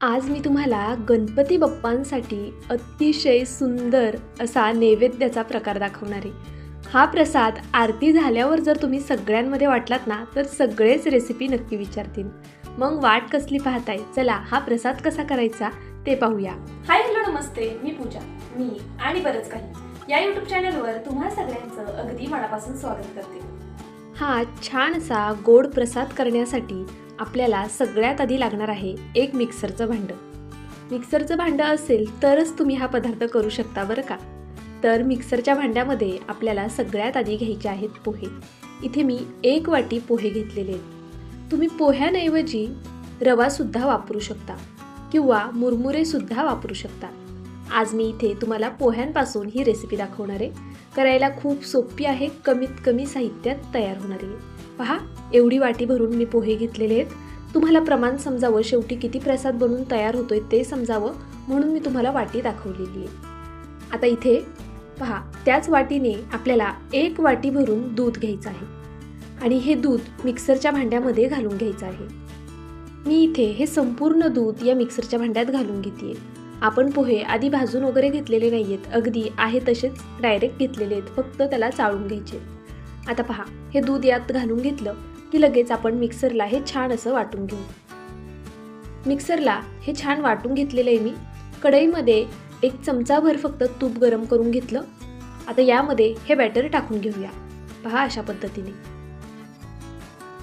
आज मी तुम्हाला गणपती बाप्पांसाठी अतिशय सुंदर असा नैवेद्याचा प्रकार दाखवणार आहे. हा प्रसाद आरती झाल्यावर जर तुम्ही सगळ्यांमध्ये वाटलात ना तर सगळेच रेसिपी नक्की विचारतील. मग वाट कसली पाहताय? चला हा प्रसाद कसा करायचा ते पाहूया. हाय हॅलो नमस्ते. मी पूजा. मी आणि बरंच काही. या यूट्यूब चॅनलवर तुम्हा सगळ्यांचं अगदी मनापासून स्वागत करते. हा छान असा गोड प्रसाद करण्यासाठी आपल्याला सगळ्यात आधी लागणार आहे एक मिक्सरचं भांडं. मिक्सरचं भांडं असेल तरच तुम्ही हा पदार्थ करू शकता बरं का? तर मिक्सरच्या भांड्यामध्ये आपल्याला सगळ्यात आधी घ्यायचे आहेत पोहे. इथे मी एक वाटी पोहे घेतलेले आहेत. तुम्ही पोह्याऐवजी रवासुद्धा वापरू शकता किंवा मुरमुरेसुद्धा वापरू शकता. आज मी इथे तुम्हाला पोह्यांपासून ही रेसिपी दाखवणार आहे. करायला खूप सोपी आहे कमीत कमी साहित्यात तयार होणारी आहे. पहा एवढी वाटी भरून मी पोहे घेतलेले आहेत. तुम्हाला प्रमाण समजावं शेवटी किती प्रसाद बनून तयार होतोय ते समजावं म्हणून मी तुम्हाला वाटी दाखवलेली आहे. आता इथे पहा त्याच वाटीने आपल्याला एक वाटी भरून दूध घ्यायचं आहे. आणि हे दूध मिक्सरच्या भांड्यामध्ये घालून घ्यायचं आहे. मी इथे हे संपूर्ण दूध या मिक्सरच्या भांड्यात घालून घेते आपण पोहे आधी भाजून वगैरे घेतलेले नाही आहेत अगदी आहे तसेच डायरेक्ट घेतलेले आहेत. फक्त त्याला चाळून घ्यायचे आता पहा हे दूध यात घालून घेतलं की लगेच आपण मिक्सरला हे छान असं वाटून घेऊ. मिक्सरला हे छान वाटून घेतलेलं आहे मी. कढईमध्ये एक चमचाभर फक्त तूप गरम करून घेतलं. आता यामध्ये हे बॅटर टाकून घेऊया. पहा अशा पद्धतीने.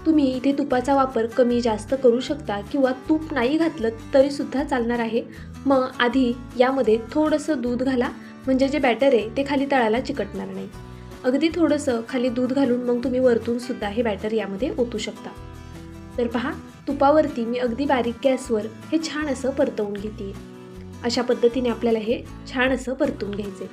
तुम्ही इथे तुपाचा वापर कमी जास्त करू शकता किंवा तूप नाही घातलं तरीसुद्धा चालणार आहे. मग आधी यामध्ये थोडंसं दूध घाला. म्हणजे जे बॅटर आहे ते खाली तळाला चिकटणार नाही. अगदी थोडंसं खाली दूध घालून मग तुम्ही वरतून सुद्धा हे बॅटर यामध्ये ओतू शकता. तर पहा तुपावरती मी अगदी बारीक गॅसवर हे छान असं परतवून घेते. अशा पद्धतीने आपल्याला हे छान असं परतून घ्यायचे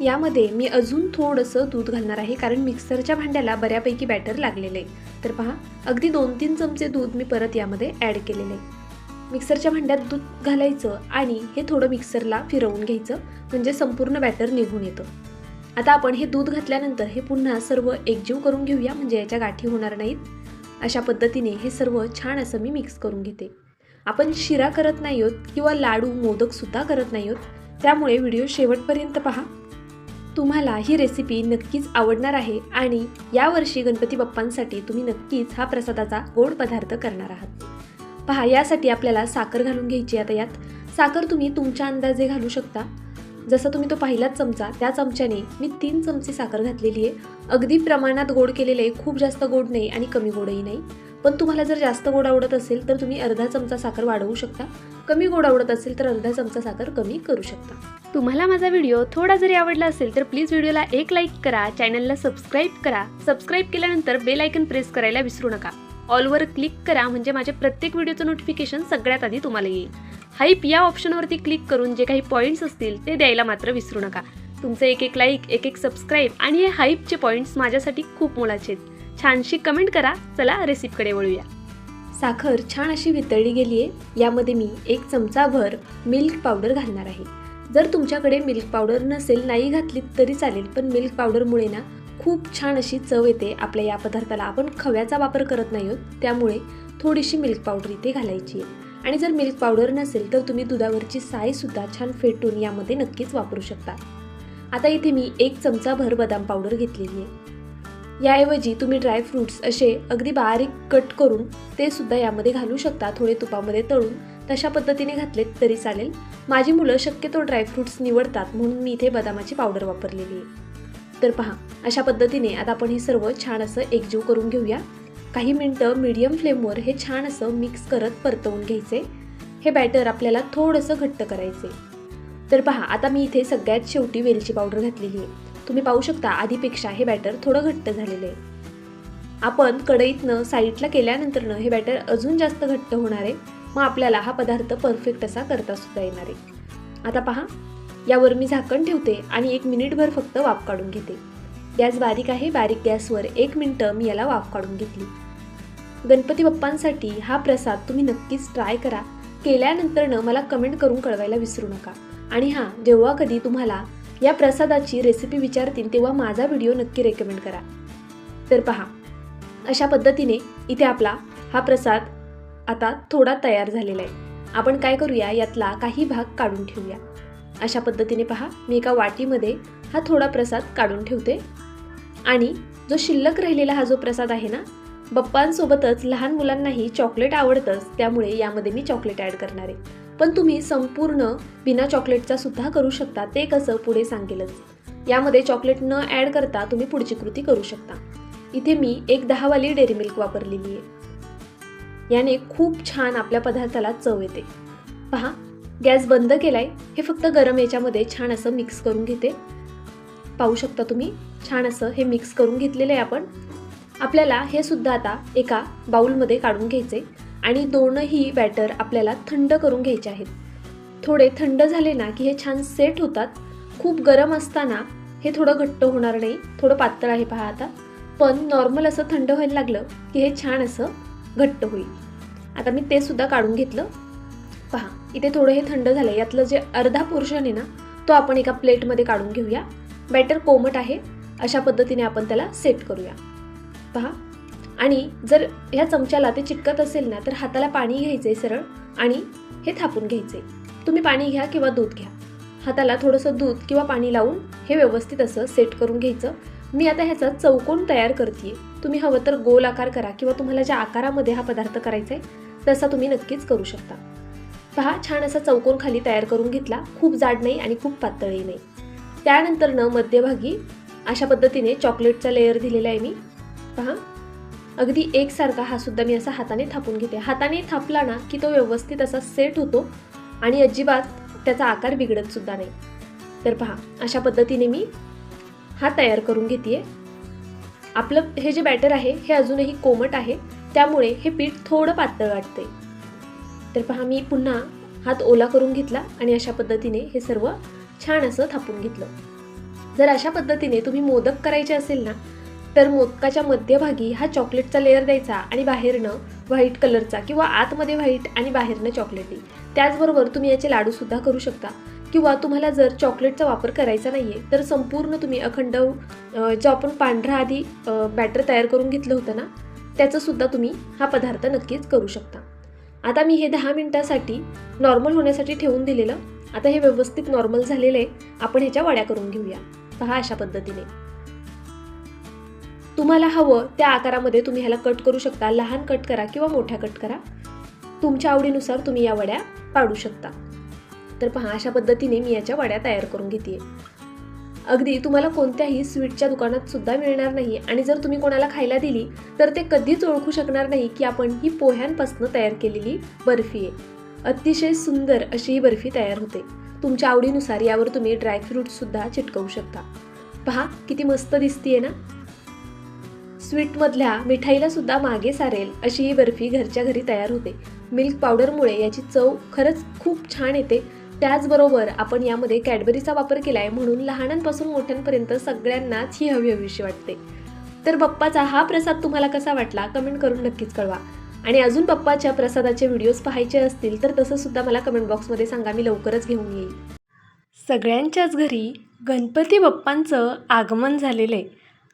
यामध्ये मी अजून थोडंसं दूध घालणार आहे कारण मिक्सरच्या भांड्याला बऱ्यापैकी बॅटर लागलेलं आहे तर पहा अगदी दोन तीन चमचे दूध मी परत यामध्ये ॲड केलेलं आहे. मिक्सरच्या भांड्यात दूध घालायचं आणि हे थोडं मिक्सरला फिरवून घ्यायचं म्हणजे संपूर्ण बॅटर निघून येतं. आता आपण हे दूध घातल्यानंतर हे पुन्हा सर्व एकजीव करून घेऊया म्हणजे याच्या गाठी होणार नाहीत. अशा पद्धतीने हे सर्व छान असं मी मिक्स करून घेते. आपण शिरा करत नाही आहोत किंवा लाडू मोदकसुद्धा करत नाही आहोत त्यामुळे व्हिडिओ शेवटपर्यंत पहा. तुम्हाला ही रेसिपी नक्कीच आवडणार आहे आणि यावर्षी गणपती बाप्पांसाठी तुम्ही नक्कीच हा प्रसादाचा गोड पदार्थ करणार आहात. पहा यासाठी आपल्याला साखर घालून घ्यायची आता यात. साखर तुम्ही तुमच्या अंदाजे घालू शकता. जसं तुम्ही तो पहिलाच चमचा त्या चमच्याने मी तीन चमचे साखर घातलेली आहे. अगदी प्रमाणात गोड केलेले आहे खूप जास्त गोड नाही आणि कमी गोडही नाही. पण तुम्हाला जर जास्त गोड आवडत असेल तर तुम्ही अर्धा चमचा साखर वाढवू शकता. कमी गोड आवडत असेल तर अर्धा चमचा साखर कमी करू शकता. तुम्हाला माझा व्हिडिओ थोडा जरी आवडला असेल तर प्लीज व्हिडिओला एक लाईक करा चॅनलला सबस्क्राईब करा. सबस्क्राईब केल्यानंतर बेल आयकन प्रेस करायला विसरू नका. ऑलवर क्लिक करा म्हणजे माझ्या प्रत्येक व्हिडिओचं नोटिफिकेशन सगळ्यात आधी तुम्हाला येईल. हाईप या ऑप्शनवरती क्लिक करून जे काही पॉईंट्स असतील ते द्यायला मात्र विसरू नका. तुमचं एक एक लाईक एक एक सबस्क्राईब आणि हे हाईपचे पॉईंट्स माझ्यासाठी खूप मोलाचे आहेत. छानशी कमेंट करा. चला रेसिपीकडे वळूया. साखर छान अशी वितळली गेली आहे. यामध्ये मी एक चमचाभर मिल्क पावडर घालणार आहे. जर तुमच्याकडे मिल्क पावडर नसेल नाही घातली तरी चालेल पण मिल्क पावडरमुळे ना खूप छान अशी चव येते. आपल्या या पदार्थाला आपण खव्याचा वापर करत नाही आहोत. त्यामुळे थोडीशी मिल्क पावडर इथे घालायची आहे. आणि जर मिल्क पावडर नसेल तर तुम्ही दुधावरची सायसुद्धा छान फेटून यामध्ये नक्कीच वापरू शकता. आता इथे मी एक चमचाभर बदाम पावडर घेतलेली आहे. याऐवजी तुम्ही ड्रायफ्रूट्स असे अगदी बारीक कट करून ते सुद्धा यामध्ये घालू शकता. थोडे तुपामध्ये तळून तशा पद्धतीने घातलेत तरी चालेल. माझी मुलं शक्यतो ड्रायफ्रूट्स निवडतात म्हणून मी इथे बदामाची पावडर वापरलेली आहे. तर पहा अशा पद्धतीने आता आपण हे सर्व छान असं एकजीव करून घेऊया. काही मिनटं मीडियम फ्लेमवर हे छान असं मिक्स करत परतवून घ्यायचे. हे बॅटर आपल्याला थोडंसं घट्ट करायचे. तर पहा आता मी इथे सगळ्यात शेवटी वेलची पावडर घातलेली आहे. तुम्ही पाहू शकता आधीपेक्षा हे बॅटर थोडं घट्ट झालेलं आहे. आपण कढईतनं साईडला केल्यानंतरनं हे बॅटर अजून जास्त घट्ट होणार आहे. मग आपल्याला हा पदार्थ परफेक्ट असा करता सुद्धा येणार आहे. आता पहा यावर मी झाकण ठेवते आणि एक मिनिटभर फक्त वाफ काढून घेते. गॅस बारीक आहे बारीक गॅसवर एक मिनटं मी याला वाफ काढून घेतली. गणपती बाप्पांसाठी हा प्रसाद तुम्ही नक्कीच ट्राय करा. केल्यानंतरनं मला कमेंट करून कळवायला विसरू नका. आणि हां जेव्हा कधी तुम्हाला या प्रसादाची रेसिपी विचारतील तेव्हा माझा व्हिडिओ नक्की रेकमेंड करा. तर पहा अशा पद्धतीने इथे आपला हा प्रसाद आता थोडा तयार झालेला आहे. आपण काय करूया यातला काही भाग काढून ठेवूया. अशा पद्धतीने पहा. मी एका वाटीमध्ये हा थोडा प्रसाद काढून ठेवते. आणि जो शिल्लक राहिलेला हा जो प्रसाद आहे ना बप्पांसोबतच लहान मुलांनाही चॉकलेट आवडतंच त्यामुळे यामध्ये मी चॉकलेट ॲड करणार आहे. पण तुम्ही संपूर्ण बिना चॉकलेटचा सुद्धा करू शकता. ते कसं पुढे सांगेलच. यामध्ये चॉकलेट न ॲड करता तुम्ही पुढची कृती करू शकता. इथे मी एक दहावाली डेअरी मिल्क वापरलेली आहे. याने खूप छान आपल्या पदार्थाला चव येते. पहा गॅस बंद केलाय हे फक्त गरम याच्यामध्ये छान असं मिक्स करून घेते. पाहू शकता तुम्ही छान असं हे मिक्स करून घेतलेलं आहे आपण. आपल्याला हे सुद्धा आता एका बाऊलमध्ये काढून घ्यायचे आणि दोनही बॅटर आपल्याला थंड करून घ्यायचे आहेत. थोडे थंड झाले ना की हे छान सेट होतात. खूप गरम असताना हे थोडं घट्ट होणार नाही थोडं पातळ आहे पहा आता. पण नॉर्मल असं थंड व्हायला लागलं की हे छान असं घट्ट होईल. आता मी ते सुद्धा काढून घेतलं. पहा. इथे थोडं हे थंड झालं यातलं जे अर्धा पोर्शन आहे ना तो आपण एका प्लेटमध्ये काढून घेऊया. बॅटर कोमट आहे अशा पद्धतीने आपण त्याला सेट करूया. पहा. आणि जर ह्या चमच्याला ते चिटकत असेल ना तर हाताला पाणी घ्यायचं आहे सरळ आणि हे थापून घ्यायचे तुम्ही पाणी घ्या किंवा दूध घ्या. हाताला थोडंसं दूध किंवा पाणी लावून हे व्यवस्थित असं सेट करून घ्यायचं. मी आता ह्याचा चौकोन तयार करते तुम्ही हवं तर गोल आकार करा किंवा तुम्हाला ज्या आकारामध्ये हा पदार्थ करायचा आहे तसा तुम्ही नक्कीच करू शकता. पहा छान असा चौकोन खाली तयार करून घेतला. खूप जाड नाही आणि खूप पातळही नाही. त्यानंतरनं मध्यभागी अशा पद्धतीने चॉकलेटचा लेअर दिलेला आहे मी. पहा. अगदी एकसारखा हा सुद्धा मी असा हाताने थापून घेते. हाताने थापला ना की तो व्यवस्थित असा सेट होतो आणि अजिबात त्याचा आकार बिघडत सुद्धा नाही. तर पहा अशा पद्धतीने मी हा तयार करून घेते आपलं हे जे बॅटर आहे हे अजूनही कोमट आहे. त्यामुळे हे पीठ थोडं पातळ वाटते तर पहा मी पुन्हा हात ओला करून घेतला आणि अशा पद्धतीने हे सर्व छान असं थापून घेतलं. जर अशा पद्धतीने तुम्ही मोदक करायचे असेल ना तर मोदकाच्या मध्यभागी हा चॉकलेटचा लेअर द्यायचा आणि बाहेरनं व्हाईट कलरचा किंवा आतमध्ये व्हाईट आणि बाहेरनं चॉकलेटी त्याचबरोबर तुम्ही याचे लाडूसुद्धा करू शकता. किंवा तुम्हाला जर चॉकलेटचा वापर करायचा नाही आहे तर संपूर्ण तुम्ही अखंड जो आपण पांढरा आधी बॅटर तयार करून घेतलं होतं ना त्याचंसुद्धा तुम्ही हा पदार्थ नक्कीच करू शकता. आता मी हे दहा मिनटासाठी नॉर्मल होण्यासाठी ठेवून दिलेलं. आता हे व्यवस्थित नॉर्मल झालेलं आहे. आपण ह्याच्या वड्या करून घेऊया. पहा अशा पद्धतीने. तुम्हाला हवं त्या आकारामध्ये तुम्ही ह्याला कट करू शकता. लहान कट करा किंवा मोठ्या कट करा. तुमच्या आवडीनुसार तुम्ही या वड्या पाडू शकता. तर पहा अशा पद्धतीने मी याच्या वड्या तयार करून घेते अगदी तुम्हाला कोणत्याही स्वीटच्या दुकानात सुद्धा मिळणार नाही. आणि जर तुम्ही कोणाला खायला दिली तर ते कधीच ओळखू शकणार नाही की आपण ही पोह्यांपासून तयार केलेली बर्फी आहे. अतिशय सुंदर अशी ही बर्फी तयार होते. तुमच्या आवडीनुसार यावर तुम्ही ड्रायफ्रूटसुद्धा चिटकवू शकता. पहा किती मस्त दिसतीये ना? स्वीटमधल्या मिठाईला सुद्धा मागे सारेल अशी ही बर्फी घरच्या घरी तयार होते. मिल्क पावडरमुळे याची चव खरंच खूप छान येते. त्याचबरोबर आपण यामध्ये कॅडबरीचा वापर केला आहे म्हणून लहानांपासून मोठ्यांपर्यंत सगळ्यांनाच ही हवी हवीशी वाटते. तर बप्पाचा हा प्रसाद तुम्हाला कसा वाटला? कमेंट करून नक्कीच कळवा. आणि अजून बप्पाच्या प्रसादाचे व्हिडिओज पाहायचे असतील तर तसं सुद्धा मला कमेंट बॉक्समध्ये सांगा मी लवकरच घेऊन येईल. सगळ्यांच्याच घरी गणपती बाप्पांचं आगमन झालेलं आहे.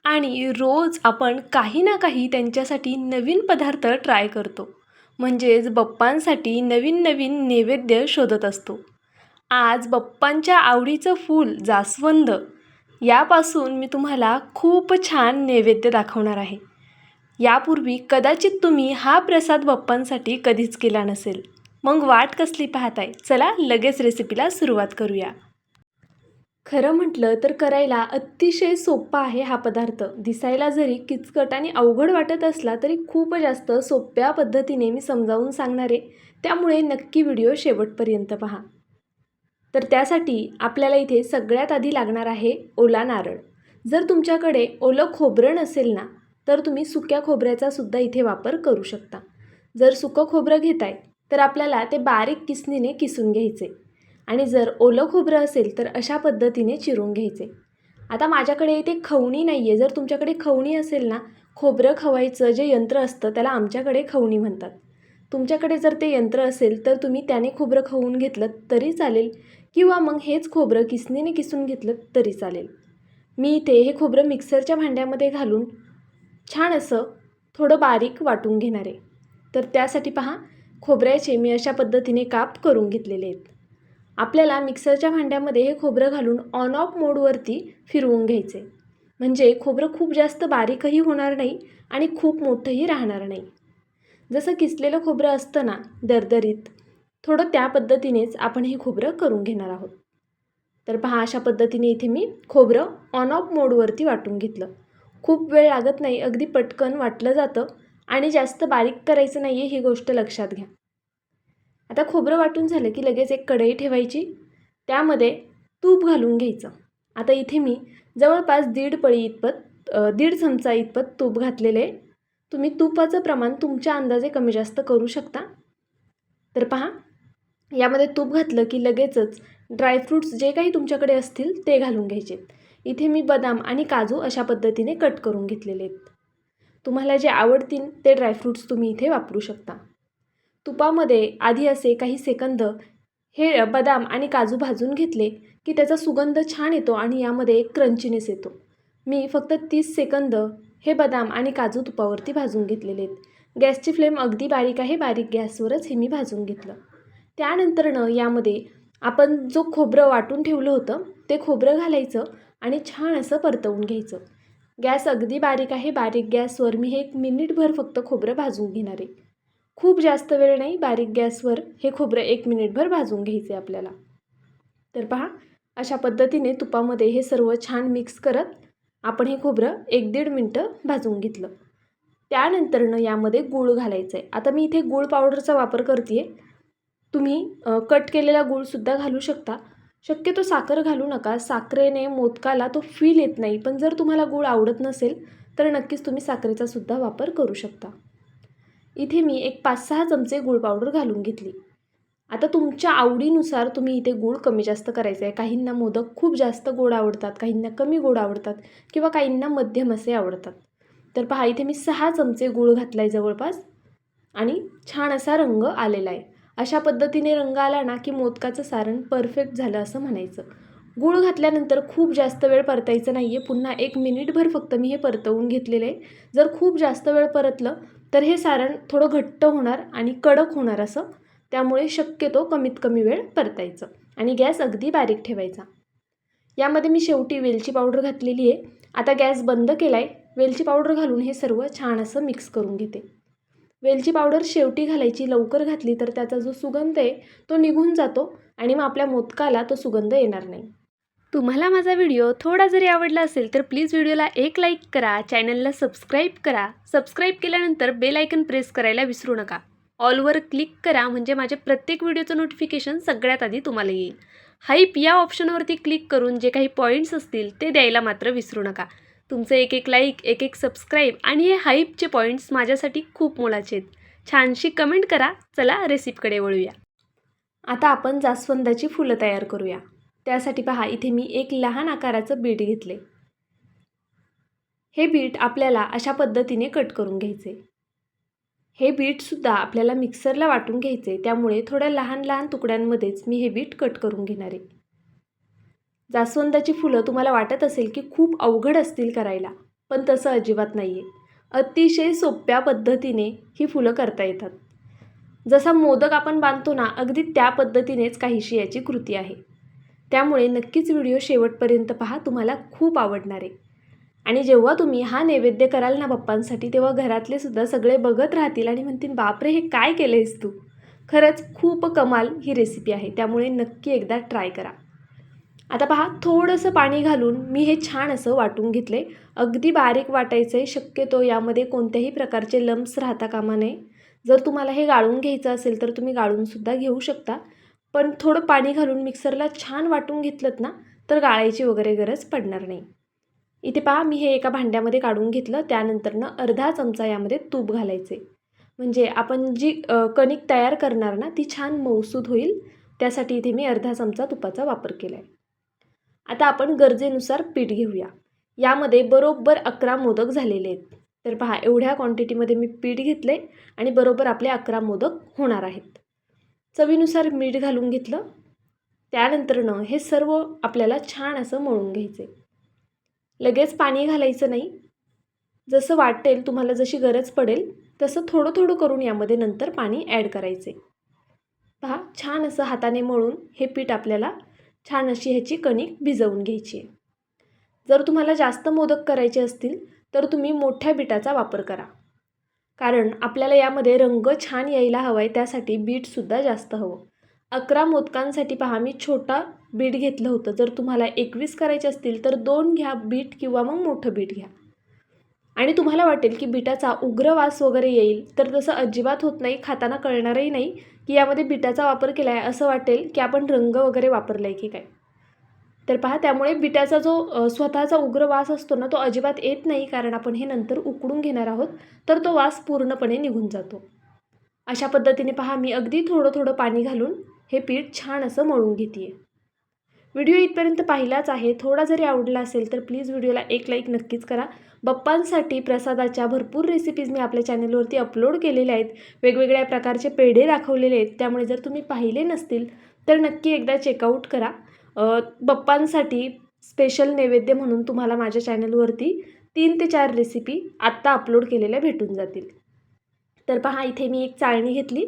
आणि रोज आपण काही ना काही त्यांच्यासाठी नवीन पदार्थ ट्राय करतो. म्हणजेच बप्पांसाठी नवीन नवीन नैवेद्य शोधत असतो. आज बप्पांच्या आवडीचं फूल जास्वंद. यापासून मी तुम्हाला खूप छान नैवेद्य दाखवणार आहे. यापूर्वी कदाचित तुम्ही हा प्रसाद बप्पांसाठी कधीच केला नसेल. मग वाट कसली पाहताय? चला लगेच रेसिपीला सुरुवात करूया. खरं म्हटलं तर करायला अतिशय सोपा आहे हा पदार्थ. दिसायला जरी किचकट आणि अवघड वाटत असला तरी खूप जास्त सोप्या पद्धतीने मी समजावून सांगणार. आहे त्यामुळे नक्की व्हिडिओ शेवटपर्यंत पहा. तर त्यासाठी आपल्याला इथे सगळ्यात आधी लागणार आहे ओला नारळ. जर तुमच्याकडे ओलं खोबरं नसेल ना तर तुम्ही सुक्या खोबऱ्याचा सुद्धा इथे वापर करू शकता. जर सुकं खोबरं घेताय तर आपल्याला ते बारीक किसनीने किसून घ्यायचे. आणि जर ओलं खोबरं असेल तर अशा पद्धतीने चिरून घ्यायचे. आता माझ्याकडे इथे खवणी नाही आहे जर तुमच्याकडे खवणी असेल ना खोबरं खवायचं जे यंत्र असतं त्याला आमच्याकडे खवणी म्हणतात. तुमच्याकडे जर ते यंत्र असेल तर तुम्ही त्याने खोबरं खवून घेतलं तरी चालेल. किंवा मग हेच खोबरं किसनीने किसून घेतलं तरी चालेल. मी इथे हे खोबरं मिक्सरच्या भांड्यामध्ये घालून छान असं थोडं बारीक वाटून घेणार आहे. तर त्यासाठी पहा खोबऱ्याचे मी अशा पद्धतीने काप करून घेतलेले आहेत. आपल्याला मिक्सरच्या भांड्यामध्ये हे खोबरं घालून ऑन ऑफ मोडवरती फिरवून घ्यायचे म्हणजे खोबरं खूप जास्त बारीकही होणार नाही आणि खूप मोठंही राहणार नाही. जसं किसलेलं खोबरं असतं ना दरदरीत थोडं त्या पद्धतीनेच आपण हे खोबरं करून घेणार आहोत. तर पहा अशा पद्धतीने इथे मी खोबरं ऑन ऑफ मोडवरती वाटून घेतलं. खूप वेळ लागत नाही अगदी पटकन वाटलं जातं आणि जास्त बारीक करायचं नाही आहे ही गोष्ट लक्षात घ्या. आता खोबरं वाटून झालं की लगेच एक कढई ठेवायची त्यामध्ये तूप घालून घ्यायचं. आता इथे मी जवळपास दीड पळी इतपत दीड चमचा इतपत तूप घातलेले आहे. तुम्ही तुपाचं प्रमाण तुमच्या अंदाजे कमी जास्त करू शकता. तर पहा यामध्ये तूप घातलं की लगेचच ड्रायफ्रूट्स जे काही तुमच्याकडे असतील ते घालून घ्यायचे. इथे मी बदाम आणि काजू अशा पद्धतीने कट करून घेतलेले आहेत. तुम्हाला जे आवडतील ते ड्रायफ्रूट्स तुम्ही इथे वापरू शकता. तुपामध्ये आधी असे काही सेकंद हे बदाम आणि काजू भाजून घेतले की त्याचा सुगंध छान येतो आणि यामध्ये एक क्रंचीनेस येतो. मी फक्त तीस सेकंद हे बदाम आणि काजू तुपावरती भाजून घेतलेले आहेत. गॅसची फ्लेम अगदी बारीक आहे बारीक गॅसवरच हे मी भाजून घेतलं. त्यानंतरनं यामध्ये आपण जो खोबरं वाटून ठेवलं होतं ते खोबरं घालायचं आणि छान असं परतवून घ्यायचं. गॅस अगदी बारीक आहे बारीक गॅसवर मी हे एक मिनिटभर फक्त खोबरं भाजून घेणार आहे. खूप जास्त वेळ नाही बारीक गॅसवर हे खोबरं एक मिनिटभर भाजून घ्यायचं आहे आपल्याला. तर पहा अशा पद्धतीने तुपामध्ये हे सर्व छान मिक्स करत आपण हे खोबरं एक दीड मिनटं भाजून घेतलं. त्यानंतरनं यामध्ये गूळ घालायचं आहे आता मी इथे गूळ पावडरचा वापर करते आहे तुम्ही कट केलेला गूळसुद्धा घालू शकता. शक्यतो साखर घालू नका. साखरेने मोदकाला तो फील येत नाही. पण जर तुम्हाला गूळ आवडत नसेल तर नक्कीच तुम्ही साखरेचा सुद्धा वापर करू शकता. इथे मी एक पाच सहा चमचे गूळ पावडर घालून घेतली. आता तुमच्या आवडीनुसार तुम्ही इथे गूळ कमी जास्त करायचं आहे काहींना मोदक खूप जास्त गोड आवडतात काहींना कमी गोड आवडतात किंवा काहींना मध्यम असे आवडतात. तर पहा इथे मी सहा चमचे गूळ घातला आहे जवळपास आणि छान असा रंग आलेला आहे. अशा पद्धतीने रंग आला ना की मोदकाचं सारण परफेक्ट झालं असं म्हणायचं. गूळ घातल्यानंतर खूप जास्त वेळ परतायचं नाही आहे पुन्हा एक मिनिटभर फक्त मी हे परतवून घेतलेलं आहे जर खूप जास्त वेळ परतलं तर हे सारण थोडं घट्ट होणार आणि कडक होणार असं. त्यामुळे शक्यतो कमीत कमी वेळ परतायचं. आणि गॅस अगदी बारीक ठेवायचा. यामध्ये मी शेवटी वेलची पावडर घातलेली आहे आता गॅस बंद केला आहे वेलची पावडर घालून हे सर्व छान असं मिक्स करून घेते. वेलची पावडर शेवटी घालायची लवकर घातली तर त्याचा जो सुगंध आहे तो निघून जातो आणि मग आपल्या मोदकाला तो सुगंध येणार नाही. तुम्हाला माझा व्हिडिओ थोडा जरी आवडला असेल तर प्लीज व्हिडिओला एक लाईक करा चॅनलला सबस्क्राईब करा. सबस्क्राईब केल्यानंतर बेल आयकन प्रेस करायला विसरू नका. ऑलवर क्लिक करा म्हणजे माझ्या प्रत्येक व्हिडिओचं नोटिफिकेशन सगळ्यात आधी तुम्हाला येईल. हाईप या ऑप्शनवरती क्लिक करून जे काही पॉईंट्स असतील ते द्यायला मात्र विसरू नका. तुमचं एक एक लाईक एक एक सबस्क्राईब आणि हे हाईपचे पॉईंट्स माझ्यासाठी खूप मोलाचे आहेत. छानशी कमेंट करा. चला रेसिपीकडे वळूया. आता आपण जास्वंदाची फुलं तयार करूया. त्यासाठी पहा इथे मी एक लहान आकाराचं बीट घेतले. हे बीट आपल्याला अशा पद्धतीने कट करून घ्यायचे. हे बीटसुद्धा आपल्याला मिक्सरला वाटून घ्यायचे. त्यामुळे थोड्या लहान लहान तुकड्यांमध्येच मी हे बीट कट करून घेणार. आहे जास्वंदाची फुलं तुम्हाला वाटत असेल की खूप अवघड असतील करायला पण तसं अजिबात नाही आहे अतिशय सोप्या पद्धतीने ही फुलं करता येतात. जसा मोदक आपण बांधतो ना अगदी त्या पद्धतीनेच काहीशी याची कृती आहे. त्यामुळे नक्कीच व्हिडिओ शेवटपर्यंत पहा तुम्हाला खूप आवडणार आहे. आणि जेव्हा तुम्ही हा नैवेद्य कराल ना बाप्पांसाठी तेव्हा घरातले सुद्धा सगळे बघत राहतील आणि म्हणतील बापरे हे काय केलं आहेस तू? खरंच खूप कमाल ही रेसिपी आहे. त्यामुळे नक्की एकदा ट्राय करा. आता पहा थोडंसं पाणी घालून मी हे छान असं वाटून घेतलं आहे अगदी बारीक वाटायचं आहे शक्यतो यामध्ये कोणत्याही प्रकारचे लम्स राहता कामा नये. जर तुम्हाला हे गाळून घ्यायचं असेल तर तुम्ही गाळूनसुद्धा घेऊ शकता. पण थोडं पाणी घालून मिक्सरला छान वाटून घेतलं ना तर गाळायची वगैरे गरज पडणार नाही. इथे पहा मी हे एका भांड्यामध्ये काढून घेतलं त्यानंतरनं अर्धा चमचा यामध्ये तूप घालायचे म्हणजे आपण जी कणिक तयार करणार ना ती छान मौसूद होईल. त्यासाठी इथे मी अर्धा चमचा तुपाचा वापर केला आहे आता आपण गरजेनुसार पीठ घेऊया. यामध्ये बरोबर अकरा मोदक झालेले आहेत. तर पहा एवढ्या क्वांटिटीमध्ये मी पीठ घेतले आणि बरोबर आपले अकरा मोदक होणार आहेत. चवीनुसार मीठ घालून घेतलं. त्यानंतरनं हे सर्व आपल्याला छान असं मळून घ्यायचे. लगेच पाणी घालायचं नाही. जसं वाटेल तुम्हाला जशी गरज पडेल तसं थोडं थोडं करून यामध्ये नंतर पाणी ॲड करायचे. पहा छान असं हाताने मळून हे पीठ आपल्याला छान अशी ह्याची कणिक भिजवून घ्यायची आहे. जर तुम्हाला जास्त मोदक करायचे असतील तर तुम्ही मोठ्या बीटाचा वापर करा. कारण आपल्याला यामध्ये रंग छान यायला हवा आहे त्यासाठी बीटसुद्धा जास्त हवं. अकरा मोदकांसाठी पहा मी छोटा बीट घेतलं होतं. जर तुम्हाला एकवीस करायचे असतील तर दोन घ्या बीट किंवा मग मोठं बीट घ्या. आणि तुम्हाला वाटेल की बिटाचा उग्र वास वगैरे येईल तर तसं अजिबात होत नाही खाताना कळणारही नाही. की यामध्ये बिटाचा वापर केला आहे असं वाटेल की आपण रंग वगैरे वापरला आहे की काय. तर पहा त्यामुळे बिटाचा जो स्वतःचा उग्र वास असतो ना तो अजिबात येत नाही कारण आपण हे नंतर उकडून घेणार आहोत तर तो वास पूर्णपणे निघून जातो. अशा पद्धतीने पहा मी अगदी थोडं थोडं पाणी घालून हे पीठ छान असं मळून घेते व्हिडिओ इथपर्यंत पाहिलाच आहे. थोडा जरी आवडला असेल तर प्लीज व्हिडिओला एक लाईक नक्कीच करा. बप्पांसाठी प्रसादाच्या भरपूर रेसिपीज मी आपल्या चॅनलवरती अपलोड केलेल्या आहेत. वेगवेगळ्या प्रकारचे पेढे दाखवलेले आहेत. त्यामुळे जर तुम्ही पाहिले नसतील तर नक्की एकदा चेकआउट करा. बप्पांसाठी स्पेशल नैवेद्य म्हणून तुम्हाला माझ्या चॅनलवरती तीन ते चार रेसिपी आत्ता अपलोड केलेल्या भेटून जातील. तर पहा इथे मी एक चाळणी घेतली.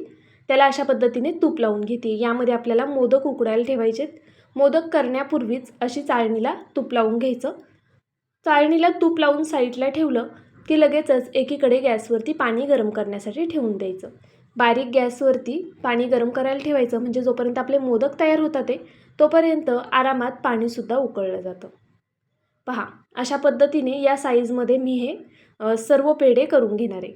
त्याला अशा पद्धतीने तूप लावून घेते. यामध्ये आपल्याला मोदक उकडायला ठेवायचेत. मोदक करण्यापूर्वीच अशी चाळणीला तूप लावून घ्यायचं. चाळणीला तूप लावून साईडला ठेवलं की लगेचच एकीकडे गॅसवरती पाणी गरम करण्यासाठी ठेवून द्यायचं. बारीक गॅसवरती पाणी गरम करायला ठेवायचं म्हणजे जोपर्यंत आपले मोदक तयार होतात ते तोपर्यंत आरामात पाणीसुद्धा उकळलं जातं. पहा अशा पद्धतीने या साईजमध्ये मी हे सर्व पेढे करून घेणार. आहे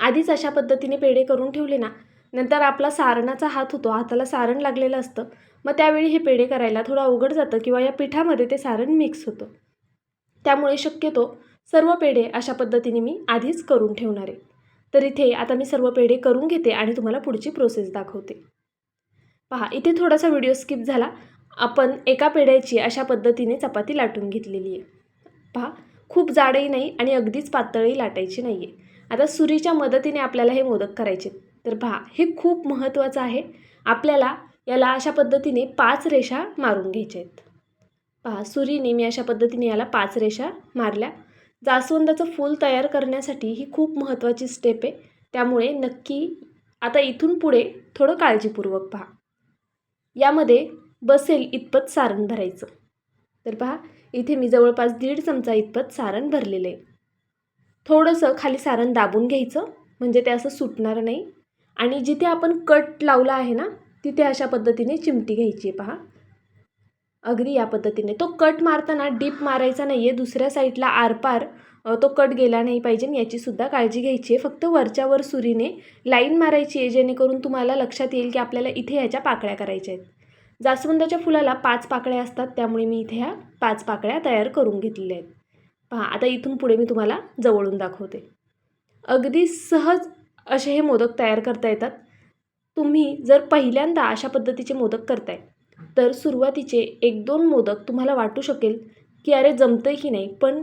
आधीच अशा पद्धतीने पेढे करून ठेवले ना नंतर आपला सारणाचा हात होतो हाताला सारण लागलेलं असतं. मग त्यावेळी हे पेढे करायला थोडं अवघड जातं किंवा या पिठामध्ये ते सारण मिक्स होतं. त्यामुळे शक्यतो सर्व पेढे अशा पद्धतीने मी आधीच करून ठेवणार आहे. तर इथे आता मी सर्व पेढे करून घेते आणि तुम्हाला पुढची प्रोसेस दाखवते. पहा इथे थोडासा व्हिडिओ स्किप झाला. आपण एका पेढ्याची अशा पद्धतीने चपाती लाटून घेतलेली आहे. पहा खूप जाडही नाही आणि अगदीच पातळही लाटायची नाही आहे आता सुरीच्या मदतीने आपल्याला हे मोदक करायचे तर पहा हे खूप महत्त्वाचं आहे. आपल्याला याला अशा पद्धतीने पाच रेषा मारून घ्यायच्या आहेत. पहा सुरीने मी अशा पद्धतीने याला पाच रेषा मारल्या. जास्वंदाचं फूल तयार करण्यासाठी ही खूप महत्त्वाची स्टेप आहे. त्यामुळे नक्की आता इथून पुढे थोडं काळजीपूर्वक पहा. यामध्ये बसेल इतपत सारण भरायचं. तर पहा इथे मी जवळपास दीड चमचा इतपत सारण भरलेलं आहे. थोडंसं खाली सारण दाबून घ्यायचं म्हणजे ते असं सुटणार नाही. आणि जिथे आपण कट लावला आहे ना तिथे अशा पद्धतीने चिमटी घ्यायची आहे पहा. अगदी या पद्धतीने. तो कट मारताना डीप मारायचा नाही आहे दुसऱ्या साईडला आरपार तो कट गेला नाही पाहिजे याचीसुद्धा काळजी घ्यायची आहे. फक्त वरच्यावर सुरीने लाईन मारायची आहे जेणेकरून तुम्हाला लक्षात येईल की आपल्याला इथे ह्याच्या पाकळ्या करायच्या आहेत. जास्वंदाच्या फुलाला पाच पाकळ्या असतात त्यामुळे मी इथे ह्या पाच पाकळ्या तयार करून घेतलेल्या आहेत. पहा आता इथून पुढे मी तुम्हाला जवळून दाखवते. अगदी सहज असे हे मोदक तयार करता येतात. तुम्ही जर पहिल्यांदा अशा पद्धतीचे मोदक करताय तर सुरुवातीचे एक दोन मोदक तुम्हाला वाटू शकेल की अरे जमतंय की नाही पण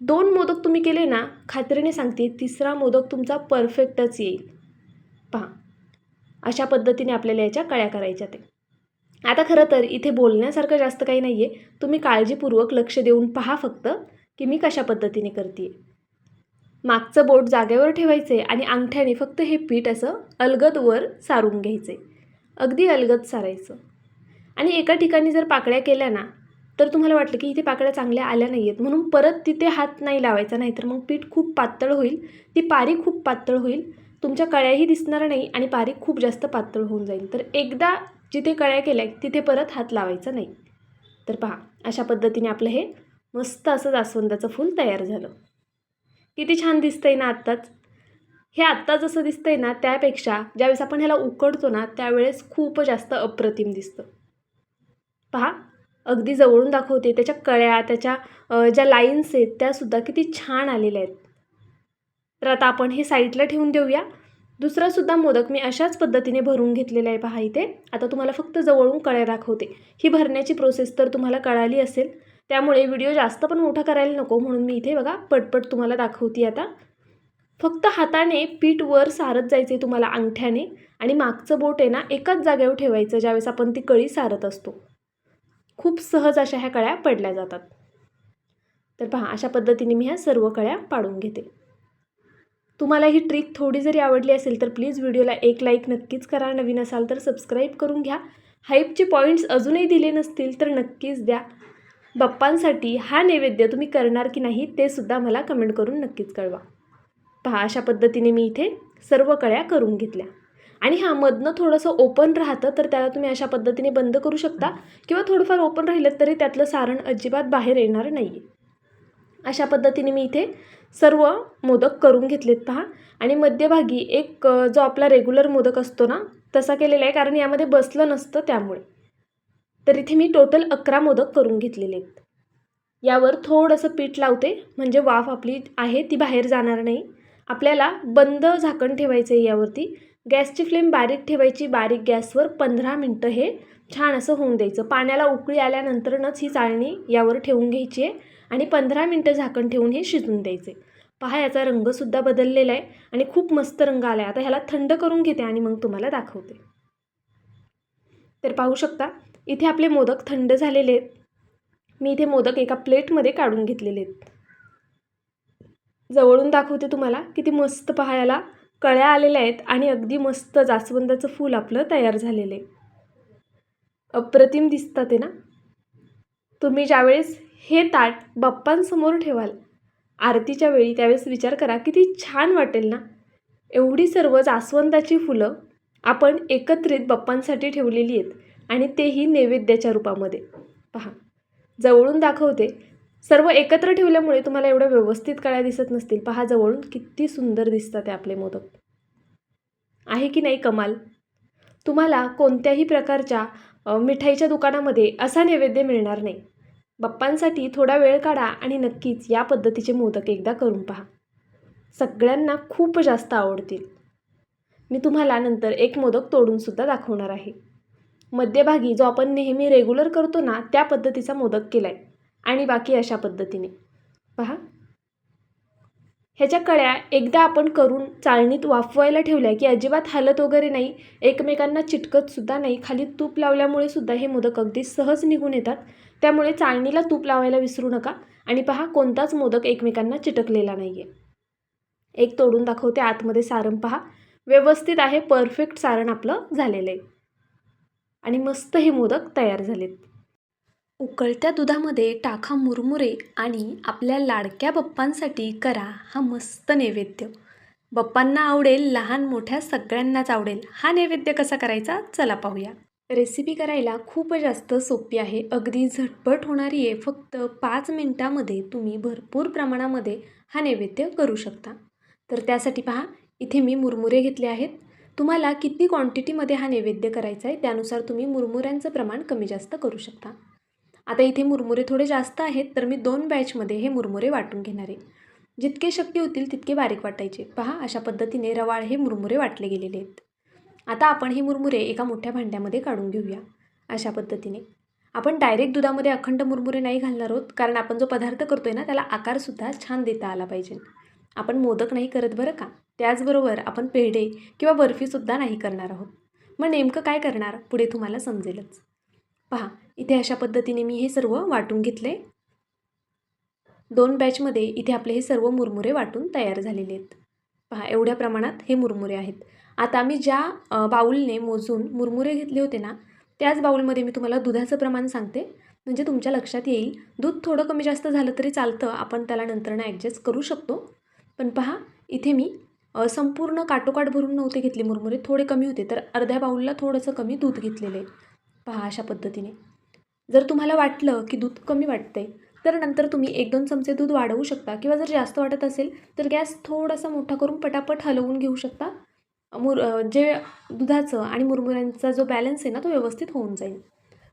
दोन मोदक तुम्ही केले ना खात्रीने सांगते तिसरा मोदक तुमचा परफेक्टच येईल. पहा अशा पद्धतीने आपल्याला याच्या कळ्या करायच्या ते आता खरं तर इथे बोलण्यासारखं जास्त काही नाही आहे तुम्ही काळजीपूर्वक लक्ष देऊन पहा फक्त की मी कशा पद्धतीने करते आहे मागचं बोट जागेवर ठेवायचे आणि अंगठ्याने फक्त हे पीठ असं अलगद वर सारून घ्यायचे. अगदी अलगद सारायचं. आणि एका ठिकाणी जर पाकळ्या केल्या ना तर तुम्हाला वाटलं की इथे पाकळ्या चांगल्या आल्या नाही आहेत म्हणून परत तिथे हात नाही लावायचा नाही तर मग पीठ खूप पातळ होईल. ती पारी खूप पातळ होईल. तुमच्या कळ्याही दिसणार नाही आणि पारी खूप जास्त पातळ होऊन जाईल. तर एकदा जिथे कळ्या केल्या तिथे परत हात लावायचा नाही. तर पहा अशा पद्धतीने आपलं हे मस्त असं जास्वंदाचं फूल तयार झालं. किती छान दिसतंय ना आत्ताच. हे आत्ता जसं दिसतंय ना त्यापेक्षा ज्यावेळेस आपण ह्याला उकडतो ना त्यावेळेस खूप जास्त अप्रतिम दिसतं. पहा अगदी जवळून दाखवते. त्याच्या कळ्या त्याच्या ज्या लाईन्स आहेत त्यासुद्धा किती छान आलेल्या आहेत. तर आता आपण हे साईडला ठेवून देऊया. दुसरासुद्धा मोदक मी अशाच पद्धतीने भरून घेतलेला आहे पहा इथे. आता तुम्हाला फक्त जवळून कळ्या दाखवते. ही भरण्याची प्रोसेस तर तुम्हाला कळाली असेल. त्यामुळे व्हिडिओ जास्त पण मोठा करायला नको म्हणून मी इथे बघा पटपट तुम्हाला दाखवते आता. फक्त हाताने पीठ वर सारत जायचे तुम्हाला अंगठ्याने आणि मागचं बोट आहे ना एकाच जागेवर ठेवायचं ज्यावेळेस आपण ती कळी सारत असतो. खूप सहज अशा ह्या कळ्या पडल्या जातात. तर पहा अशा पद्धतीने मी ह्या सर्व कळ्या पाडून घेते. तुम्हाला ही ट्रिक थोडी जरी आवडली असेल तर प्लीज व्हिडिओला एक लाईक नक्कीच करा. नवीन असाल तर सबस्क्राईब करून घ्या. हाईपचे पॉईंट्स अजूनही दिले नसतील तर नक्कीच द्या. बाप्पांसाठी हा नैवेद्य तुम्ही करणार की नाही ते सुद्धा मला कमेंट करून नक्कीच कळवा. पहा अशा पद्धतीने मी इथे सर्व कळ्या करून घेतल्या. आणि हा मधनं थोडंसं ओपन राहतं तर त्याला तुम्ही अशा पद्धतीने बंद करू शकता. किंवा थोडंफार ओपन राहिलं तरी त्यातलं सारण अजिबात बाहेर येणार नाही आहे अशा पद्धतीने मी इथे सर्व मोदक करून घेतलेत पहा. आणि मध्यभागी एक जो आपला रेग्युलर मोदक असतो ना तसा केलेला आहे. कारण यामध्ये बसलं नसतं त्यामुळे. तर इथे मी टोटल अकरा मोदक करून घेतलेले आहेत. यावर थोडंसं पीठ लावते म्हणजे वाफ आपली आहे ती बाहेर जाणार नाही. आपल्याला बंद झाकण ठेवायचं आहे यावरती. गॅसची फ्लेम बारीक ठेवायची बारीक गॅसवर पंधरा मिनटं हे छान असं होऊन द्यायचं. पाण्याला उकळी आल्यानंतरनच ही चाळणी यावर ठेवून घ्यायची आहे आणि पंधरा मिनटं झाकण ठेवून हे शिजून द्यायचे. पहा याचा रंगसुद्धा बदललेला आहे आणि खूप मस्त रंग आला आहे आता ह्याला थंड करून घेते आणि मग तुम्हाला दाखवते. तर पाहू शकता इथे आपले मोदक थंड झालेले आहेत. मी इथे मोदक एका प्लेटमध्ये काढून घेतलेले आहेत. जवळून दाखवते तुम्हाला किती मस्त पाहायला कळ्या आलेल्या आहेत आणि अगदी मस्त जास्वंदाचं फूल आपलं तयार झालेलं आहे. अप्रतिम दिसतात आहे ना? तुम्ही ज्यावेळेस हे ताट बाप्पांसमोर ठेवाल आरतीच्या वेळी त्यावेळेस विचार करा किती छान वाटेल ना? एवढी सर्व जास्वंदाची फुलं आपण एकत्रित बाप्पांसाठी ठेवलेली आहेत. आणि तेही नैवेद्याच्या रूपामध्ये. पहा जवळून दाखवते. सर्व एकत्र ठेवल्यामुळे तुम्हाला एवढं व्यवस्थित कळ्या दिसत नसतील. पहा जवळून किती सुंदर दिसतात ते आपले मोदक. आहे की नाही कमाल? तुम्हाला कोणत्याही प्रकारच्या मिठाईच्या दुकानामध्ये असा नैवेद्य मिळणार नाही. बाप्पांसाठी थोडा वेळ काढा आणि नक्कीच या पद्धतीचे मोदक एकदा करून पहा. सगळ्यांना खूप जास्त आवडतील. मी तुम्हाला नंतर एक मोदक तोडूनसुद्धा दाखवणार आहे. मध्यभागी जो आपण नेहमी रेग्युलर करतो ना त्या पद्धतीचा मोदक केला आहे आणि बाकी अशा पद्धतीने. पहा. ह्याच्या कळ्या एकदा आपण करून चाळणीत वाफवायला ठेवल्या की अजिबात हालत वगैरे नाही. एकमेकांना चिटकतसुद्धा नाही. खाली तूप लावल्यामुळे सुद्धा हे मोदक अगदी सहज निघून येतात. त्यामुळे चाळणीला तूप लावायला विसरू नका. आणि पहा कोणताच मोदक एकमेकांना चिटकलेला नाही आहे एक तोडून दाखवते आतमध्ये सारण पहा. व्यवस्थित आहे. परफेक्ट सारण आपलं झालेलं आहे. आणि मस्त हे मोदक तयार झालेत. उकळत्या दुधामध्ये टाका मुरमुरे आणि आपल्या लाडक्या बप्पांसाठी करा हा मस्त नैवेद्य. बप्पांना आवडेल लहान मोठ्या सगळ्यांनाच आवडेल हा नैवेद्य कसा करायचा? चला पाहूया. रेसिपी करायला खूप जास्त सोपी आहे. अगदी झटपट होणारी आहे. फक्त पाच मिनटामध्ये तुम्ही भरपूर प्रमाणामध्ये हा नैवेद्य करू शकता. तर त्यासाठी पहा इथे मी मुरमुरे घेतले आहेत. तुम्हाला किती क्वांटिटीमध्ये हा नैवेद्य करायचा आहे त्यानुसार तुम्ही मुरमुऱ्यांचं प्रमाण कमी जास्त करू शकता. आता इथे मुरमुरे थोडे जास्त आहेत तर मी दोन बॅचमध्ये हे मुरमुरे वाटून घेणार आहे. जितके शक्य होतील तितके बारीक वाटायचे. पहा अशा पद्धतीने रवाळ हे मुरमुरे वाटले गेलेले आहेत. आता आपण हे मुरमुरे एका मोठ्या भांड्यामध्ये काढून घेऊया. अशा पद्धतीने. आपण डायरेक्ट दुधामध्ये अखंड मुरमुरे नाही घालणार आहोत कारण आपण जो पदार्थ करतोय ना त्याला आकारसुद्धा छान देता आला पाहिजे. आपण मोदक नाही करत बरं का? त्याचबरोबर आपण पेढे किंवा बर्फीसुद्धा नाही करणार आहोत. मग नेमकं काय करणार? पुढे तुम्हाला समजेलच. पहा इथे अशा पद्धतीने मी हे सर्व वाटून घेतले. दोन बॅचमध्ये इथे आपले हे सर्व मुरमुरे वाटून तयार झालेले आहेत. पहा एवढ्या प्रमाणात हे मुरमुरे आहेत. आता मी ज्या बाऊलने मोजून मुरमुरे घेतले होते ना त्याच बाऊलमध्ये मी तुम्हाला दुधाचं प्रमाण सांगते. म्हणजे तुमच्या लक्षात येईल दूध थोडं कमी जास्त झालं तरी चालतं आपण त्याला नंतरनं ॲडजस्ट करू शकतो. पण पहा इथे मी संपूर्ण काटोकाट भरून नव्हते घेतले मुरमुरे थोडे कमी होते तर अर्ध्या बाऊलला थोडंसं कमी दूध घेतलेलं. आहे पहा अशा पद्धतीने. जर तुम्हाला वाटलं की दूध कमी वाटतंय तर नंतर तुम्ही एक दोन चमचे दूध वाढवू शकता किंवा जर जास्त वाटत असेल तर गॅस थोडासा मोठा करून पटापट हलवून घेऊ शकता. मुर जे दुधाचं आणि मुरमुऱ्यांचा जो बॅलन्स आहे ना तो व्यवस्थित होऊन जाईल.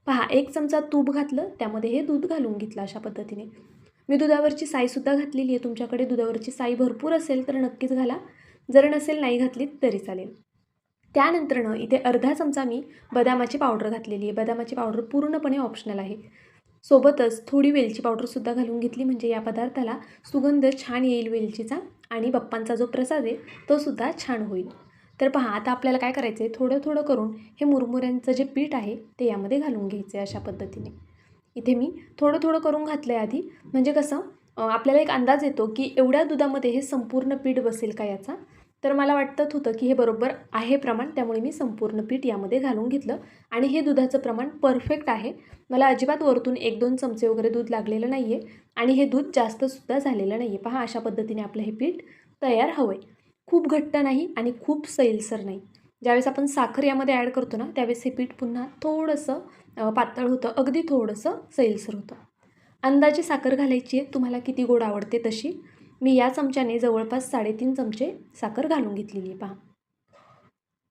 पहा एक चमचा तूप घातलं त्यामध्ये हे दूध घालून घेतलं अशा पद्धतीने. मी दुधावरची साईसुद्धा घातलेली आहे. तुमच्याकडे दुधावरची साई भरपूर असेल तर नक्कीच घाला. जर नसेल नाही घातलीत तरी चालेल. त्यानंतरनं इथे अर्धा चमचा मी बदामाची पावडर घातलेली आहे. बदामाची पावडर पूर्णपणे ऑप्शनल आहे. सोबतच थोडी वेलची पावडरसुद्धा घालून घेतली म्हणजे या पदार्थाला सुगंध छान येईल वेलचीचा आणि बाप्पांचा जो प्रसाद आहे तो सुद्धा छान होईल. तर पहा आता आपल्याला काय करायचं आहे? थोडं थोडं करून हे मुरमुऱ्यांचं जे पीठ आहे ते यामध्ये घालून घ्यायचं आहे अशा पद्धतीने. इथे मी थोडं थोडं करून घातलं आहे आधी. म्हणजे कसं? आपल्याला एक अंदाज येतो की एवढ्या दुधामध्ये हे संपूर्ण पीठ बसेल का याचा? तर मला वाटत होतं की हे बरोबर आहे प्रमाण त्यामुळे मी संपूर्ण पीठ यामध्ये घालून घेतलं आणि हे दुधाचं प्रमाण परफेक्ट आहे. मला अजिबात वरतून एक दोन चमचे वगैरे दूध लागलेलं नाही आहे आणि हे दूध जास्तसुद्धा झालेलं नाही आहे पहा अशा पद्धतीने आपलं हे पीठ तयार हवं आहे खूप घट्ट नाही आणि खूप सैलसर नाही. ज्यावेळेस आपण साखर यामध्ये ॲड करतो ना त्यावेळेस हे पीठ पुन्हा थोडंसं पातळ होतं अगदी थोडंसं सैलसर होतं. अंदाजे साखर घालायची आहे. तुम्हाला किती गोड आवडते तशी? मी या चमच्याने जवळपास साडेतीन चमचे साखर घालून घेतलेली आहे. पहा.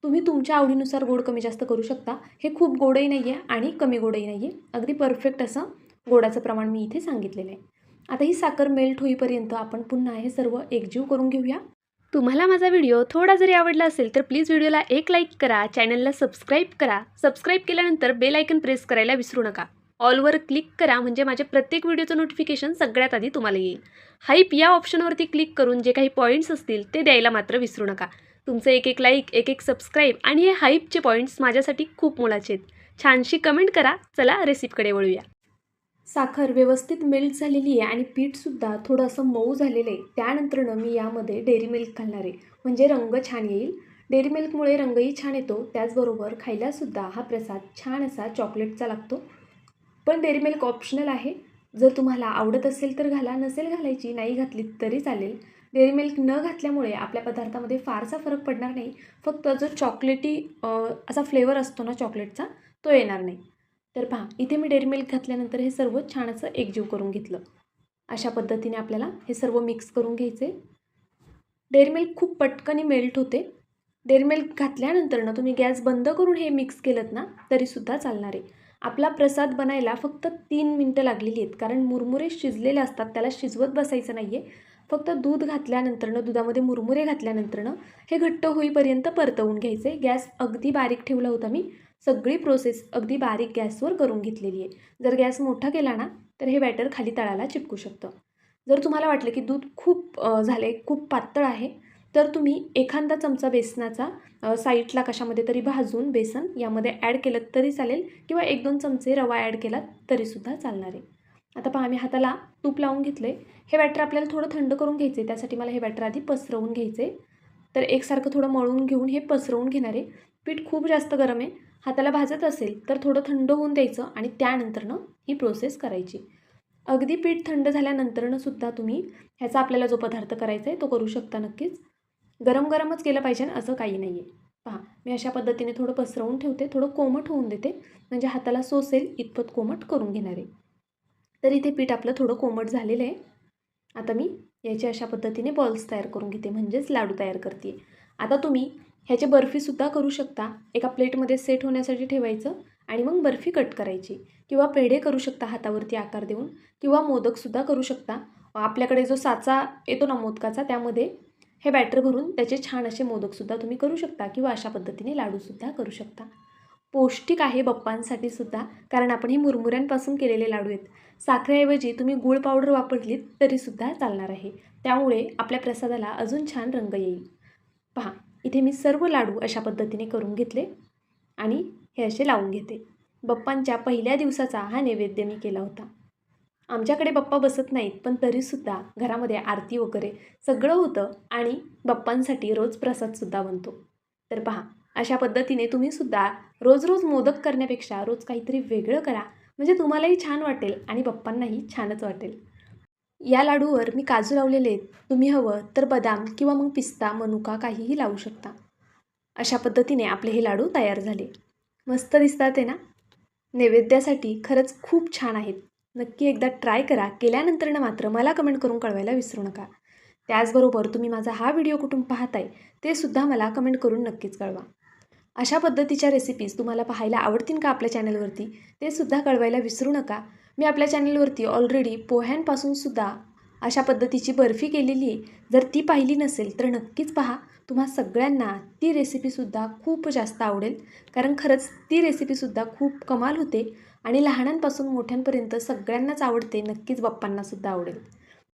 तुम्ही तुमच्या आवडीनुसार गोड कमी जास्त करू शकता. हे खूप गोडही नाही आहे आणि कमी गोडही नाही आहे अगदी परफेक्ट असं गोडाचं प्रमाण मी इथे सांगितलेलं आहे. आता ही साखर मेल्ट होईपर्यंत आपण पुन्हा हे सर्व एकजीव करून घेऊया. तुम्हाला माझा व्हिडिओ थोडा जरी आवडला असेल तर प्लीज व्हिडिओला एक लाईक करा. चॅनलला सबस्क्राईब करा. सबस्क्राईब केल्यानंतर बेल आयकन प्रेस करायला विसरू नका. ऑलवर क्लिक करा म्हणजे माझ्या प्रत्येक व्हिडिओचं नोटिफिकेशन सगळ्यात आधी तुम्हाला येईल. हाईप या ऑप्शनवरती क्लिक करून जे काही पॉईंट्स असतील ते द्यायला मात्र विसरू नका. तुमचं एक एक लाईक एक एक सबस्क्राईब आणि हे हाईपचे पॉईंट्स माझ्यासाठी खूप मोलाचे आहेत. छानशी कमेंट करा. चला रेसिपीकडे वळूया. साखर व्यवस्थित मेल्ट झालेली आहे आणि पीठसुद्धा थोडं असं मऊ झालेलं आहे. त्यानंतरनं मी यामध्ये डेअरी मिल्क घालणार आहे. म्हणजे रंग छान येईल. डेअरी मिल्कमुळे रंगही छान येतो. त्याचबरोबर खायलासुद्धा हा प्रसाद छान असा चॉकलेटचा लागतो. पण डेअरी मिल्क ऑप्शनल आहे. जर तुम्हाला आवडत असेल तर घाला नसेल घालायची नाही घातली तरी चालेल. डेअरी मिल्क न घातल्यामुळे आपल्या पदार्थामध्ये फारसा फरक पडणार नाही. फक्त जो चॉकलेटी असा फ्लेवर असतो ना चॉकलेटचा तो येणार नाही. तर पहा इथे मी डेअरी मिल्क घातल्यानंतर हे सर्व छान असं एकजीव करून घेतलं. अशा पद्धतीने आपल्याला हे सर्व मिक्स करून घ्यायचे. डेअरी मिल्क खूप पटकनी मेल्ट होते. डेअरी मिल्क घातल्यानंतर ना तुम्ही गॅस बंद करून हे मिक्स केलं ना तरीसुद्धा चालणार आहे. आपला प्रसाद बनायला फक्त तीन मिनटं लागलेली आहेत. कारण मुरमुरे शिजलेले असतात त्याला शिजवत बसायचं नाही आहे फक्त दूध घातल्यानंतरनं दुधामध्ये मुरमुरे घातल्यानंतरनं हे घट्ट होईपर्यंत परतवून घ्यायचे. गॅस अगदी बारीक ठेवला होता मी. सगळी प्रोसेस अगदी बारीक गॅसवर करून घेतलेली आहे. जर गॅस मोठा केला ना तर हे बॅटर खाली तळाला चिपकू शकतं. जर तुम्हाला वाटलं की दूध खूप झाले खूप पातळ आहे तर तुम्ही एखादा चमचा बेसनाचा साईडला कशामध्ये तरी भाजून बेसन यामध्ये ॲड केलं तरी चालेल किंवा एक दोन चमचे रवा ॲड केला तरीसुद्धा चालणार आहे. आता पहा मी हाताला तूप लावून घेतलं आहे हे बॅटर आपल्याला थोडं थंड करून घ्यायचं आहे त्यासाठी मला हे बॅटर आधी पसरवून घ्यायचं आहे तर एकसारखं थोडं मळून घेऊन हे पसरवून घेणार आहे. पीठ खूप जास्त गरम आहे. हाताला भाजत असेल तर थोडं थंड होऊन द्यायचं आणि त्यानंतरनं ही प्रोसेस करायची. अगदी पीठ थंड झाल्यानंतरनं सुद्धा तुम्ही ह्याचा आपल्याला जो पदार्थ करायचा आहे तो करू शकता नक्कीच. गरम गरमच केलं पाहिजे असं काही नाही आहे पहा मी अशा पद्धतीने थोडं पसरवून ठेवते थोडं कोमट होऊन देते. म्हणजे हाताला सोसेल इतपत कोमट करून घेणार आहे. तर इथे पीठ आपलं थोडं कोमट झालेलं आहे. आता मी याचे अशा पद्धतीने बॉल्स तयार करून घेते म्हणजेच लाडू तयार करते. आता तुम्ही ह्याची बर्फीसुद्धा करू शकता. एका प्लेटमध्ये सेट होण्यासाठी ठेवायचं आणि मग बर्फी कट करायची. किंवा पेढे करू शकता हातावरती आकार देऊन. किंवा मोदकसुद्धा करू शकता. आपल्याकडे जो साचा येतो ना मोदकाचा त्यामध्ये हे बॅटर भरून त्याचे छान असे मोदकसुद्धा तुम्ही करू शकता किंवा अशा पद्धतीने लाडूसुद्धा करू शकता. पौष्टिक आहे बप्पांसाठी सुद्धा कारण आपण हे मुरमुऱ्यांपासून केलेले लाडू आहेत. साखरेऐवजी तुम्ही गूळ पावडर वापरलीत तरीसुद्धा चालणार आहे. त्यामुळे आपल्या प्रसादाला अजून छान रंग येईल. पहा इथे मी सर्व लाडू अशा पद्धतीने करून घेतले आणि हे असे लावून घेते. बप्पांच्या पहिल्या दिवसाचा हा नैवेद्य मी केला होता. आमच्याकडे बाप्पा बसत नाहीत पण तरीसुद्धा घरामध्ये आरती वगैरे सगळं होतं आणि बाप्पांसाठी रोज प्रसादसुद्धा बनतो. तर पहा अशा पद्धतीने तुम्हीसुद्धा रोज रोज मोदक करण्यापेक्षा रोज काहीतरी वेगळं करा. म्हणजे तुम्हालाही छान वाटेल आणि बाप्पांनाही छानच वाटेल. या लाडूवर मी काजू लावलेले आहेत. तुम्ही हवं तर बदाम किंवा मग पिस्ता मनुका काहीही लावू शकता. अशा पद्धतीने आपले हे लाडू तयार झाले. मस्त दिसतात आहे ना? नैवेद्यासाठी खरंच खूप छान आहेत. नक्की एकदा ट्राय करा. केल्यानंतरनं मात्र मला कमेंट करून कळवायला विसरू नका. त्याचबरोबर तुम्ही माझा हा व्हिडिओ कुठून पाहताय ते सुद्धा मला कमेंट करून नक्कीच कळवा. अशा पद्धतीच्या रेसिपीज तुम्हाला पाहायला आवडतील का आपल्या चॅनलवरती ते सुद्धा कळवायला विसरू नका. मी आपल्या चॅनलवरती ऑलरेडी पोह्यांपासून सुद्धा अशा पद्धतीची बर्फी केलेली आहे. जर ती पाहिली नसेल तर नक्कीच पहा. तुम्हा सगळ्यांना ती रेसिपीसुद्धा खूप जास्त आवडेल. कारण खरंच ती रेसिपीसुद्धा खूप कमाल होते. आणि लहानांपासून मोठ्यांपर्यंत सगळ्यांनाच आवडते नक्कीच बाप्पांनासुद्धा आवडेल.